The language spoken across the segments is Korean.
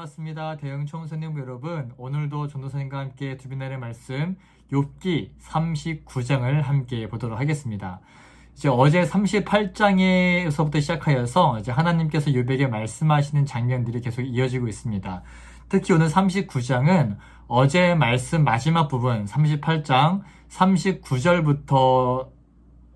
반갑습니다. 대응 청소년 여러분. 오늘도 전도사님과 함께 두빈날의 말씀 욥기 39장을 함께 보도록 하겠습니다. 이제 어제 38장에서부터 시작하여서 이제 하나님께서 욥에게 말씀하시는 장면들이 계속 이어지고 있습니다. 특히 오늘 39장은 어제 말씀 마지막 부분 38장 39절부터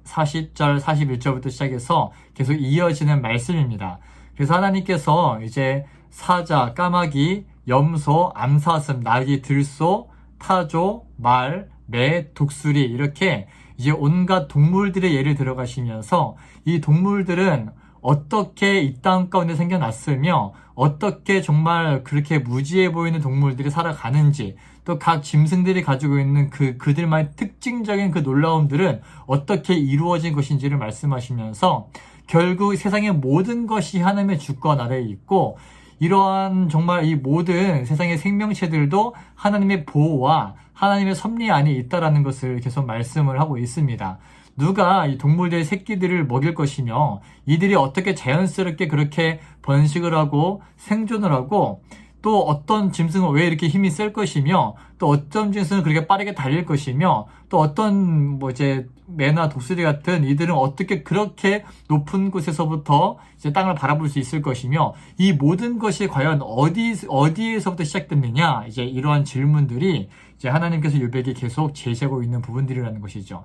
40절, 41절부터 시작해서 계속 이어지는 말씀입니다. 그래서 하나님께서 이제 사자, 까마귀, 염소, 암사슴, 나귀, 들소, 타조, 말, 매, 독수리 이렇게 이제 온갖 동물들의 예를 들어가시면서 이 동물들은 어떻게 이 땅 가운데 생겨났으며 어떻게 정말 그렇게 무지해 보이는 동물들이 살아가는지 또 각 짐승들이 가지고 있는 그 그들만의 특징적인 그 놀라움들은 어떻게 이루어진 것인지를 말씀하시면서 결국 세상의 모든 것이 하나님의 주권 아래에 있고 이러한 정말 이 모든 세상의 생명체들도 하나님의 보호와 하나님의 섭리 안에 있다라는 것을 계속 말씀을 하고 있습니다. 누가 이 동물들의 새끼들을 먹일 것이며 이들이 어떻게 자연스럽게 그렇게 번식을 하고 생존을 하고 또 어떤 짐승은 왜 이렇게 힘이 쓸 것이며 또 어떤 짐승은 그렇게 빠르게 달릴 것이며 또 어떤 뭐 이제 매나 독수리 같은 이들은 어떻게 그렇게 높은 곳에서부터 이제 땅을 바라볼 수 있을 것이며 이 모든 것이 과연 어디 어디에서부터 시작됐느냐 이제 이러한 질문들이 이제 하나님께서 유백에 계속 제시하고 있는 부분들이라는 것이죠.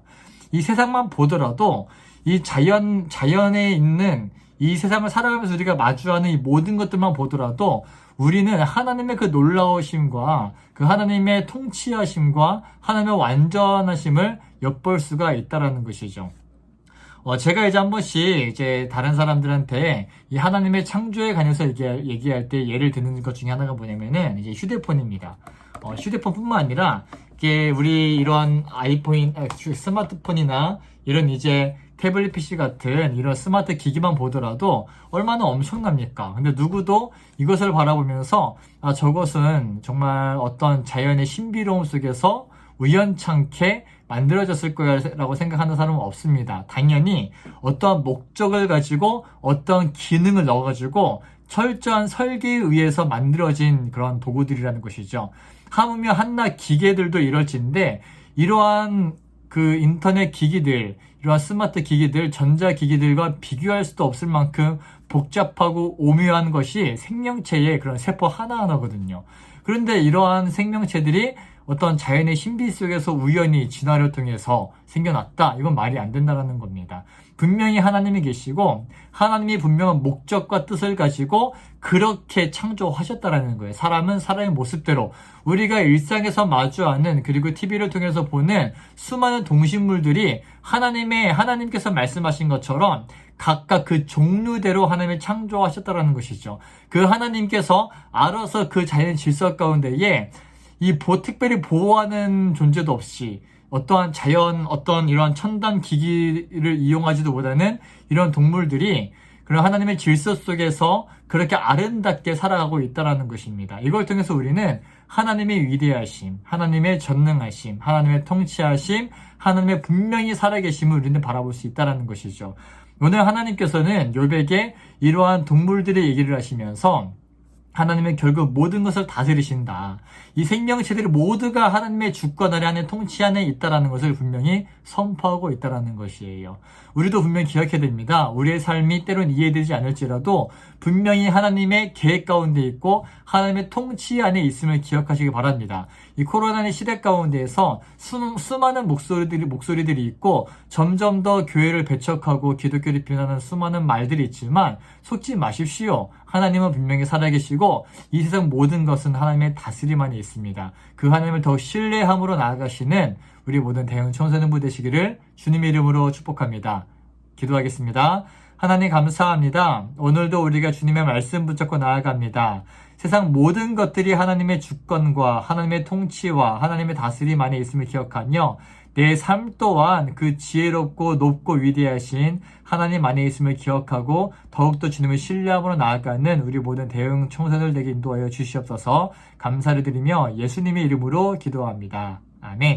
이 세상만 보더라도 이 자연 자연에 있는 이 세상을 살아가면서 우리가 마주하는 이 모든 것들만 보더라도 우리는 하나님의 그 놀라우심과 그 하나님의 통치하심과 하나님의 완전하심을 엿볼 수가 있다라는 것이죠. 어, 제가 이제 한 번씩 이제 다른 사람들한테 이 하나님의 창조에 관해서 얘기, 얘기할 때 예를 드는 것 중에 하나가 뭐냐면은 이제 휴대폰입니다. 어, 휴대폰뿐만 아니라 이게 우리 이런 아이폰, 아, 스마트폰이나 이런 이제 태블릿 PC 같은 이런 스마트 기기만 보더라도 얼마나 엄청납니까? 근데 누구도 이것을 바라보면서 아, 저것은 정말 어떤 자연의 신비로움 속에서 우연찮게 만들어졌을 거라고 생각하는 사람은 없습니다. 당연히 어떠한 목적을 가지고 어떤 기능을 넣어가지고 철저한 설계에 의해서 만들어진 그런 도구들이라는 것이죠. 하물며 한낱 기계들도 이럴진데 이러한 그 인터넷 기기들, 이러한 스마트 기기들, 전자 기기들과 비교할 수도 없을 만큼 복잡하고 오묘한 것이 생명체의 그런 세포 하나하나거든요. 그런데 이러한 생명체들이 어떤 자연의 신비 속에서 우연히 진화를 통해서 생겨났다. 이건 말이 안 된다는 겁니다. 분명히 하나님이 계시고 하나님이 분명한 목적과 뜻을 가지고 그렇게 창조하셨다라는 거예요. 사람은 사람의 모습대로 우리가 일상에서 마주하는 그리고 TV를 통해서 보는 수많은 동식물들이 하나님의 하나님께서 말씀하신 것처럼 각각 그 종류대로 하나님을 창조하셨다라는 것이죠. 그 하나님께서 알아서 그 자연 질서 가운데에 이 보, 특별히 보호하는 존재도 없이 어떠한 자연, 어떤 이러한 첨단 기기를 이용하지도 못하는 이런 동물들이 그런 하나님의 질서 속에서 그렇게 아름답게 살아가고 있다는 것입니다. 이걸 통해서 우리는 하나님의 위대하심, 하나님의 전능하심, 하나님의 통치하심, 하나님의 분명히 살아계심을 우리는 바라볼 수 있다는 것이죠. 오늘 하나님께서는 요백에 이러한 동물들의 얘기를 하시면서 하나님은 결국 모든 것을 다스리신다. 이 생명체들이 모두가 하나님의 주권 아래 하는 통치 안에 있다라는 것을 분명히 선포하고 있다라는 것이에요. 우리도 분명히 기억해야 됩니다. 우리의 삶이 때론 이해되지 않을지라도 분명히 하나님의 계획 가운데 있고 하나님의 통치 안에 있음을 기억하시기 바랍니다. 이 코로나의 시대 가운데에서 수, 수많은 목소리들이 목소리들이 있고 점점 더 교회를 배척하고 기독교를 비난하는 수많은 말들이 있지만 속지 마십시오. 하나님은 분명히 살아계시고 이 세상 모든 것은 하나님의 다스림 안에 있습니다. 그 하나님을 더 신뢰함으로 나아가시는 우리 모든 대형 청소년부 되시기를 주님의 이름으로 축복합니다. 기도하겠습니다. 하나님 감사합니다. 오늘도 우리가 주님의 말씀 붙잡고 나아갑니다. 세상 모든 것들이 하나님의 주권과 하나님의 통치와 하나님의 다스림 안에 있음을 기억하며 내 삶 또한 그 지혜롭고 높고 위대하신 하나님 안에 있음을 기억하고 더욱더 주님을 신뢰함으로 나아가는 우리 모든 대응 청소들 되게 인도하여 주시옵소서 감사를 드리며 예수님의 이름으로 기도합니다. 아멘.